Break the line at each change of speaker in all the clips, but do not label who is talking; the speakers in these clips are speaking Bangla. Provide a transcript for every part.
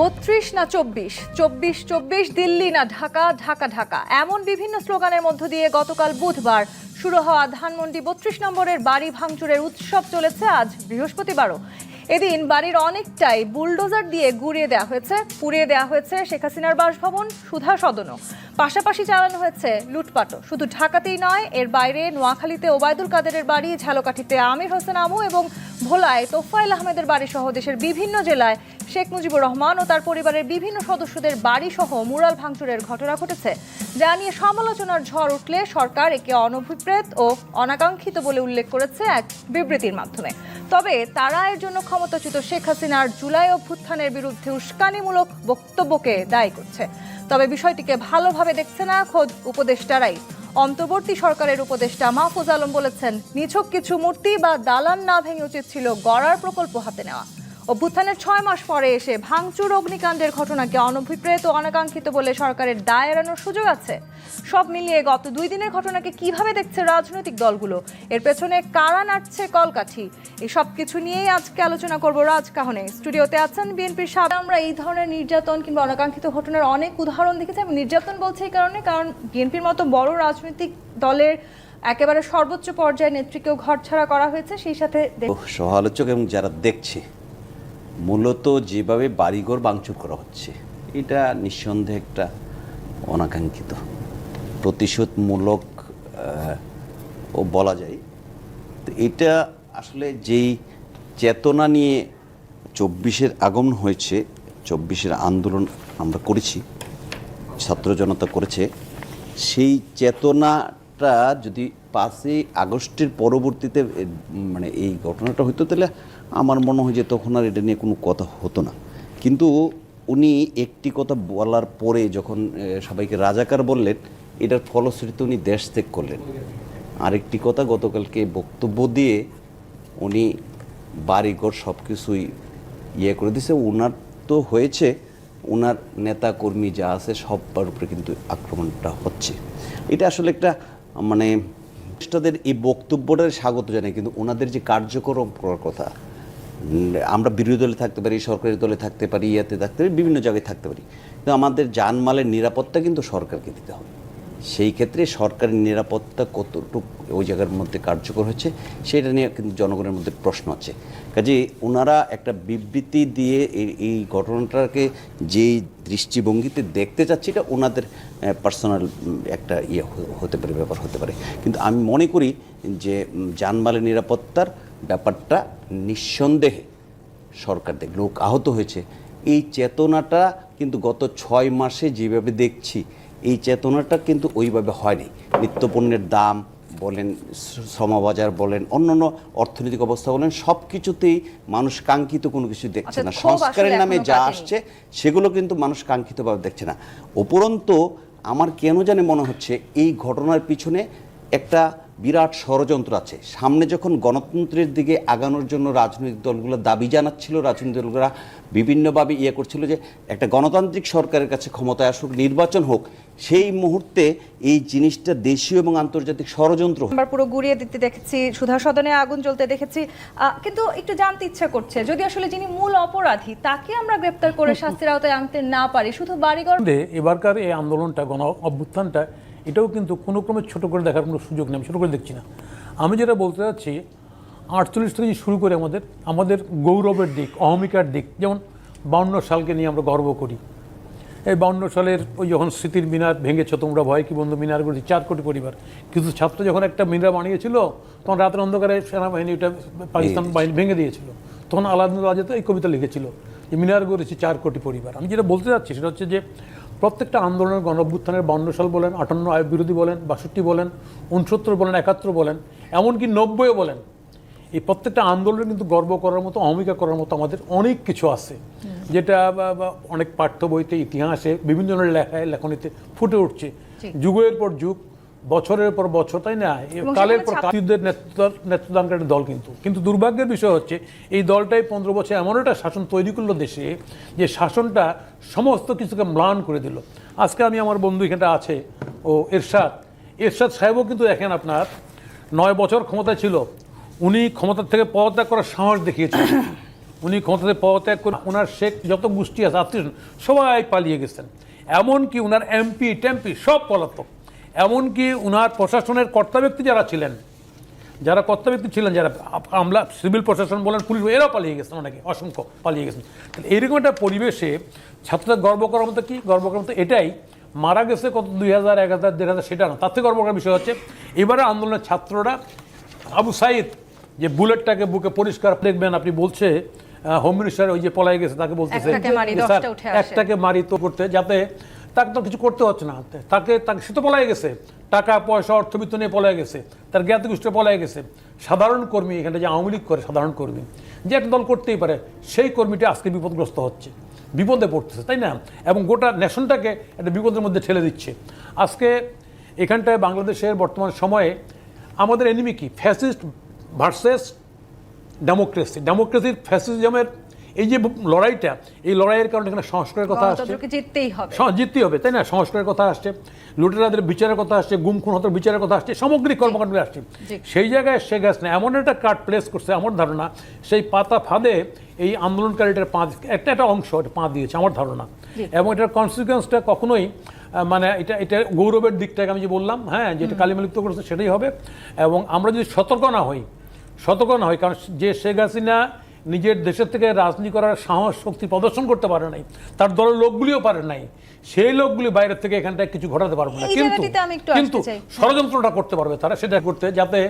বত্রিশ না চব্বিশ? চব্বিশ চব্বিশ, দিল্লি না ঢাকা ঢাকা ঢাকা। এমন বিভিন্ন স্লোগানের মধ্য দিয়ে গতকাল বুধবার শুরু হওয়া ধানমন্ডি বত্রিশ নম্বরের বাড়ি ভাঙচুরের উৎসব চলেছে আজ বৃহস্পতিবারও। এদিন বাড়ির অনেকটাই বুলডোজার দিয়ে গুড়িয়ে দেওয়া হয়েছে, পুড়িয়ে দেওয়া হয়েছে শেখ হাসিনার বাসভবন, সুধা সদনও। পাশাপাশি চালানো হয়েছে লুটপাটও। শুধু ঢাকাতেই নয়, এর বাইরে নোয়াখালীতে ওবায়দুল কাদেরের বাড়ি, ঝালকাঠিতে আমির হোসেন আমু এবং ভোলায় তোফায়েল আহমেদের বাড়ি সহ দেশের বিভিন্ন জেলায় শেখ মুজিবুর রহমান ও তার পরিবারের বিভিন্ন সদস্যদের বাড়ি সহ মুরাল ভাঙচুরের ঘটনা ঘটেছে। যা নিয়ে সমালোচনার ঝড় উঠলে সরকার একে অনভিপ্রেত ও অনাকাঙ্ক্ষিত বলে উল্লেখ করেছে এক বিবৃতির মাধ্যমে। তবে তারা এর জন্য ক্ষমতাচ্যুত শেখ হাসিনার জুলাই অভ্যুত্থানের বিরুদ্ধে উস্কানিমূলক বক্তব্যকে দায়ী করছে। তবে বিষয়টিকে ভালোভাবে দেখছে না খোদ উপদেষ্টারাই। অন্তর্বর্তী সরকারের উপদেষ্টা মাহফুজ আলম বলেছেন, নিছক কিছু মূর্তি বা দালান না ভেঙে উচিত ছিল গড়ার প্রকল্প হাতে নেওয়া। অভ্যুত্থানের ছয় মাস পরে এসে ভাঙচুর অগ্নিকাণ্ডের ঘটনাকে অনভিপ্রেত অনাকাঙ্ক্ষিত বলে সরকারের দায় এড়ানোর সুযোগ আছে। সব মিলিয়ে গত দুই দিনের ঘটনাকে কীভাবে দেখছে রাজনৈতিক দলগুলো? এর পেছনে কারা নাড়ছে কলকাঠি? এই সব কিছু নিয়েই আজকে আলোচনা করব রাজকাহনে স্টুডিওতে আছেন বিএনপির সাথে আমরা এই ধরনের নির্যাতন কিংবা অনাকাঙ্ক্ষিত ঘটনার অনেক উদাহরণ দেখেছি আমি নির্যাতন বলছি এই কারণে, কারণ বিএনপির মতো বড় রাজনৈতিক দলের একেবারে সর্বোচ্চ পর্যায়ে নেত্রীকেও ঘরছাড়া করা হয়েছে, সেই সাথে দেখ-
সমালোচক এবং যারা দেখছে মূলত যেভাবে বাড়িঘর ভাঙচুর করা হচ্ছে, এটা নিঃসন্দেহে একটা অনাকাঙ্ক্ষিত, প্রতিশোধমূলক ও বলা যায়। তো এটা আসলে যেই চেতনা নিয়ে চব্বিশের আগমন হয়েছে, চব্বিশের আন্দোলন আমরা করেছি, ছাত্র জনতা করেছে, সেই চেতনাটা যদি পাঁচই আগস্টের পরবর্তীতে মানে এই ঘটনাটা হতো তাহলে আমার মনে হয় যে তখন আর এটা নিয়ে কোনো কথা হতো না। কিন্তু উনি একটি কথা বলার পরে যখন সবাইকে রাজাকার বললেন, এটার ফলশ্রুতিতে উনি দেশ ত্যাগ করলেন। আরেকটি কথা, গতকালকে বক্তব্য দিয়ে উনি বাড়িঘর সব কিছুই ইয়ে করে দিছে ওনার তো হয়েছে ওনার নেতা কর্মী যা আছে সবার উপরে কিন্তু আক্রমণটা হচ্ছে। এটা আসলে একটা মানে তাদের এই বক্তব্যটা স্বাগত জানাই কিন্তু ওনাদের যে কার্যক্রম করার কথা আমরা বিরোধী দলে থাকতে পারি সরকারি দলে থাকতে পারি ইয়াতে থাকতে পারি বিভিন্ন জায়গায় থাকতে পারি। কিন্তু আমাদের জানমালের নিরাপত্তা কিন্তু সরকারকে দিতে হবে। সেই ক্ষেত্রে সরকারের নিরাপত্তা কতটুকু ওই জায়গার মধ্যে কার্যকর হচ্ছে সেটা নিয়ে কিন্তু জনগণের মধ্যে প্রশ্ন আছে। কাজে ওনারা একটা বিবৃতি দিয়ে এই ঘটনাটাকে যেই দৃষ্টিভঙ্গিতে দেখতে চাচ্ছে এটা ওনাদের পার্সোনাল একটা ইয়ে হতে পারে ব্যাপার হতে পারে। কিন্তু আমি মনে করি যে উম, জানমালের নিরাপত্তার ব্যাপারটা নিঃসন্দেহে সরকার দেখ লোক আহত হয়েছে। এই চেতনাটা কিন্তু গত ছয় মাসে যেভাবে দেখছি এই চেতনাটা কিন্তু ওইভাবে হয়নি। নিত্যপণ্যের দাম বলেন শ্রমবাজার বলেন অন্যান্য অর্থনৈতিক অবস্থা বলেন সব কিছুতেই মানুষ কাঙ্ক্ষিত কোনো কিছু দেখছে
আচ্ছা,
না। সংস্কারের নামে যা আসছে সেগুলো কিন্তু মানুষ কাঙ্ক্ষিতভাবে দেখছে না। উপরন্তু আমার কেন জানে মনে হচ্ছে এই ঘটনার পিছনে একটা বিরাট ষড়যন্ত্র আছে। সামনে যখন গণতন্ত্রের দিকে আগানোর জন্য রাজনৈতিক দলগুলো দাবি জানাচ্ছিল রাজনৈতিক দলগুলো বিভিন্নভাবে ইয়ে করছিল যে একটা গণতান্ত্রিক সরকারের কাছে ক্ষমতায় আসুক নির্বাচন হোক সেই মুহূর্তে এই জিনিসটা দেশীয় এবং আন্তর্জাতিক ষড়যন্ত্র
আমরা পুরো গুড়িয়ে দিতে দেখেছি সুধা সদনে আগুন জ্বলতে দেখেছি। আহ, কিন্তু একটু জানতে ইচ্ছা করছে যদি আসলে যিনি মূল অপরাধী তাকে আমরা গ্রেপ্তার করে শাস্তির আওতায় আনতে না পারি শুধু বাড়িঘর
এবারকার এই আন্দোলনটা গণ অভ্যুত্থানটা এটাও কিন্তু কোনো ক্রমে ছোট করে দেখার কোনো সুযোগ নেই আমি ছোটো করে দেখছি না। আমি যেটা বলতে চাচ্ছি আটচল্লিশ থেকে শুরু করে আমাদের আমাদের গৌরবের দিক অহমিকার দিক যেমন বাউন্ন সালকে নিয়ে আমরা গর্ব করি। এই বাউন্ন সালের ওই যখন স্মৃতির মিনার ভেঙেছ তোমরা ভয় কি বন্ধু মিনার করেছি চার কোটি পরিবার। কিন্তু ছাত্র যখন একটা মিনার বানিয়েছিল তখন রাতের অন্ধকারে সেনাবাহিনী ওটা পাকিস্তান বাহিনী ভেঙে দিয়েছিল। তখন আলাদা রাজা এই কবিতা লিখেছিল যে মিনার গড়েছে চার কোটি পরিবার। আমি যেটা বলতে চাচ্ছি সেটা হচ্ছে যে প্রত্যেকটা আন্দোলনের গণভ্যুত্থানের বান্ন সাল বলেন আটান্ন আয় বিরোধী বলেন বাষট্টি বলেন উনসত্তর বলেন একাত্তর বলেন এমনকি নব্বইও বলেন। এই প্রত্যেকটা আন্দোলনে কিন্তু গর্ব করার মতো অমিকা করার মতো আমাদের অনেক কিছু আছে। যেটা অনেক পাঠ্য বইতে ইতিহাসে বিভিন্ন ধরনের লেখায় লেখনীতে ফুটে উঠছে। যুগের পর যুগ বছরের পর বছর তাই না? কালের পর নেতৃত্ব নেতৃত্বদানকারী দল কিন্তু। কিন্তু দুর্ভাগ্যের বিষয় হচ্ছে এই দলটাই পনেরো বছর এমন একটা শাসন তৈরি করল দেশে যে শাসনটা সমস্ত কিছুকে ম্লান করে দিল। আজকে আমি আমার বন্ধু এখানটা আছে ও এরশাদ। এরশাদ সাহেবও কিন্তু দেখেন আপনার নয় বছর ক্ষমতা ছিল। উনি ক্ষমতার থেকে পদত্যাগ করার সাহস দেখিয়েছেন। উনি ক্ষমতাতে পদত্যাগ করে ওনার শেখ যত গোষ্ঠী আছে আত্মীয় সবাই পালিয়ে গেছেন। এমনকি ওনার এমপি টেমপি সব পলাতক। এমনকি ওনার প্রশাসনের কর্তা ব্যক্তি যারা ছিলেন যারা কর্তা ব্যক্তি ছিলেন যারা আমলা সিভিল প্রশাসন বলেন পুলিশ এরাও পালিয়ে গেছেন অনেকে অসংখ্য পালিয়ে গেছেন। তাহলে এইরকম একটা পরিবেশে ছাত্রদের গর্ব করার মতো কি? গর্ব করার মতো এটাই মারা গেছে কত? দুই হাজার এক হাজার দেড় হাজার সেটা না তার থেকে গর্ব করার বিষয় হচ্ছে এবারে আন্দোলনের ছাত্ররা আবু সাইদ যে বুলেটটাকে বুকে পরিষ্কার দেখবেন আপনি বলছে হোম মিনিস্টার ওই যে পলাই গেছে তাকে বলতেছে
একটাকে মারি,
যে, স্যার,
দশটা উঠে আসে।
একটাকে মারি তো করতে যাতে তাকে তো কিছু করতে হচ্ছে না। তাকে তাকে, সে তো পলাই গেছে। টাকা, পয়সা অর্থবিত্ত নিয়ে পলাই গেছে। তার জ্ঞাত গোষ্ঠী গেছে। সাধারণ কর্মী এখানে যে আওয়ামী লীগ করে, সাধারণ কর্মী, যে একটা দল করতেই পারে, সেই কর্মীটা আজকে বিপদগ্রস্ত হচ্ছে। বিপদে পড়তেছে, তাই না? এবং গোটা নেশনটাকে একটা বিপদের মধ্যে ঠেলে দিচ্ছে। আজকে এখানটায় বাংলাদেশের বর্তমান সময়ে আমাদের এনিমি কি? ফ্যাসিস্ট ভার্সেস ডেমোক্রেসি ডেমোক্রেসির ফ্যাসিজমের এই যে লড়াইটা এই লড়াইয়ের কারণে এখানে সংস্কারের কথা আসছে।
জিততেই হবে।
জিততেই হবে তাই না? সংস্কারের কথা আসছে লুটেরাদের বিচারের কথা আসছে গুম খুন হতের বিচারের কথা আসছে সামগ্রিক কর্মকাণ্ড আসছে। সেই জায়গায় শেখ হাসিনা এমন একটা কার্ড প্লেস করছে আমার ধারণা সেই পাতা ফাঁদে এই আন্দোলনকারীটার পা একটা একটা অংশ এটা পা দিয়েছে আমার ধারণা। এবং এটার কনসিকুয়েন্সটা কখনোই মানে এটা এটা গৌরবের দিকটাকে আমি যে বললাম হ্যাঁ যেটা কালিমালিপ্ত করেছে সেটাই হবে। এবং আমরা যদি সতর্ক না হই সতর্ক না হই কারণ যে শেখ হাসিনা নিজের দেশের থেকে রাজনীতি করার সাহস শক্তি প্রদর্শন করতে পারে নাই তার দলের লোকগুলিও পারে নাই সেই লোকগুলি বাইরের থেকে এখানটায় কিছু ঘটাতে পারবে না। কিন্তু কিন্তু ষড়যন্ত্রটা করতে পারবে তারা সেটা করতে যাতে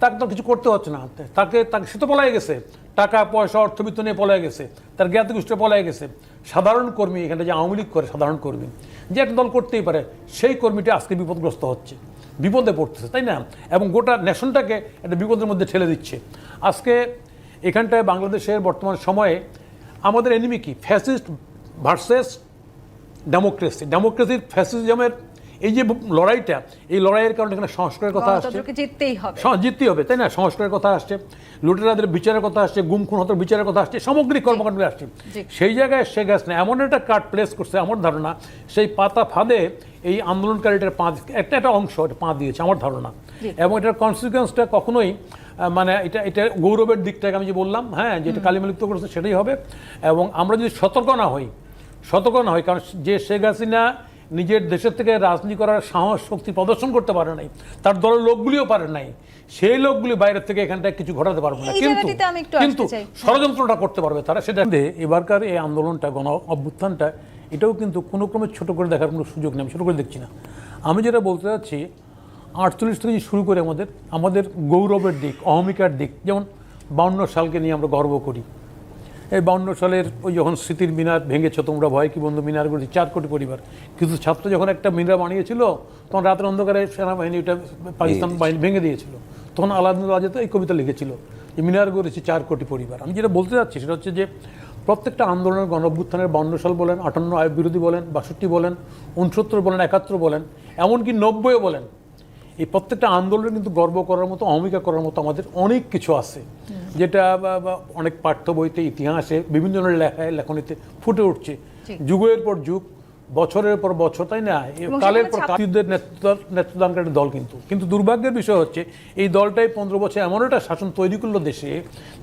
তাকে তো কিছু করতে হচ্ছে না। তাকে তাকে সে তো পলাই গেছে টাকা পয়সা অর্থবিত্ত নিয়ে পলাই গেছে তার জ্ঞাত গোষ্ঠী পলাই গেছে। সাধারণ কর্মী এখানে যে আওয়ামী লীগ করে সাধারণ কর্মী যে একটা দল করতেই পারে সেই কর্মীটা আজকে বিপদগ্রস্ত হচ্ছে বিপদে পড়তেছে তাই না? এবং গোটা নেশনটাকে একটা বিপদের মধ্যে ঠেলে দিচ্ছে। আজকে এখানটায় বাংলাদেশের বর্তমান সময়ে আমাদের এনিমি কি? ফ্যাসিস্ট ভার্সেস ডেমোক্রেসি ডেমোক্রেসির ফ্যাসিজমের এই যে লড়াইটা এই লড়াইয়ের কারণে এখানে সংস্কারের কথা আসছে।
জিততেই হবে।
জিততেই হবে তাই না? সংস্কারের কথা আসছে লুটেরাদের বিচারের কথা আসছে গুম খুন হতের বিচারের কথা আসছে সামগ্রিক কর্মকাণ্ড আসছে। সেই জায়গায় শেখ হাসিনা এমন একটা কার্ড প্লেস করছে আমার ধারণা সেই পাতা ফাঁদে এই আন্দোলনকারীটার পা একটা একটা অংশ এটা পা দিয়েছে আমার ধারণা। এবং এটার কনসিকুয়েন্সটা কখনোই মানে এটা এটা গৌরবের দিকটাকে আমি যে বললাম হ্যাঁ যেটা কালিমালিপ্ত করেছে সেটাই হবে। এবং আমরা যদি সতর্ক না হই সতর্ক না হই কারণ যে শেখ হাসিনা নিজের দেশের থেকে রাজনীতি করার সাহস শক্তি প্রদর্শন করতে পারে নাই তার দলের লোকগুলিও পারে নাই সেই লোকগুলি বাইরের থেকে এখানটায় কিছু ঘটাতে পারবে না। কিন্তু কিন্তু ষড়যন্ত্রটা করতে পারবে তারা সেটা এবারকার এই আন্দোলনটা গণ অভ্যুত্থানটা এটাও কিন্তু কোনো ক্রমে ছোট করে দেখার কোনো সুযোগ নেই আমি ছোট করে দেখছি না। আমি যেটা বলতে চাচ্ছি আটচল্লিশ থেকে শুরু করে আমাদের আমাদের গৌরবের দিক অহমিকার দিক যেমন বাউন্ন সালকে নিয়ে আমরা গর্ব করি এই বাউন্ন সালের ওই যখন স্মৃতির মিনার ভেঙেছ তোমরা ভয় কি বন্ধু মিনার করেছি চার কোটি পরিবার। কিন্তু ছাত্র যখন একটা মিনার বানিয়েছিল তখন রাতের অন্ধকারে সেনাবাহিনী ওটা পাকিস্তান বাহিনী ভেঙে দিয়েছিল। তখন আলাদিন রাজাতে এই কবিতা লিখেছিল যে মিনার গড়েছি চার কোটি পরিবার। আমি যেটা বলতে চাচ্ছি সেটা হচ্ছে যে প্রত্যেকটা আন্দোলনের গণ অভ্যুত্থানের বাউন্ন সাল বলেন আটান্ন আয় বিরোধী বলেন বাষট্টি বলেন উনসত্তর বলেন একাত্তর বলেন এমনকি নব্বইও বলেন। এই প্রত্যেকটা আন্দোলনে কিন্তু গর্ব করার মতো অহমিকা করার মতো আমাদের অনেক কিছু আছে। যেটা অনেক পাঠ্য বইতে ইতিহাসে বিভিন্ন ধরনের লেখায় লেখনীতে ফুটে উঠছে। যুগের পর যুগ বছরের পর বছর তাই না? কালের পর নেতৃত্ব নেতৃত্বদানকারী দল কিন্তু। কিন্তু দুর্ভাগ্যের বিষয় হচ্ছে এই দলটাই পনেরো বছর এমন একটা শাসন তৈরি করল দেশে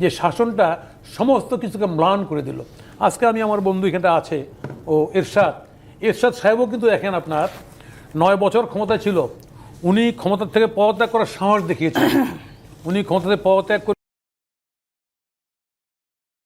যে শাসনটা সমস্ত কিছুকে ম্লান করে দিল। আজকে আমি আমার বন্ধু এখানটা আছে ও এরশাদ। এরশাদ সাহেবও কিন্তু দেখেন আপনার নয় বছর ক্ষমতা ছিল। উনি ক্ষমতা থেকে পদত্যাগ করার সাহস দেখিয়েছেন উনি ক্ষমতা থেকে পদত্যাগ করে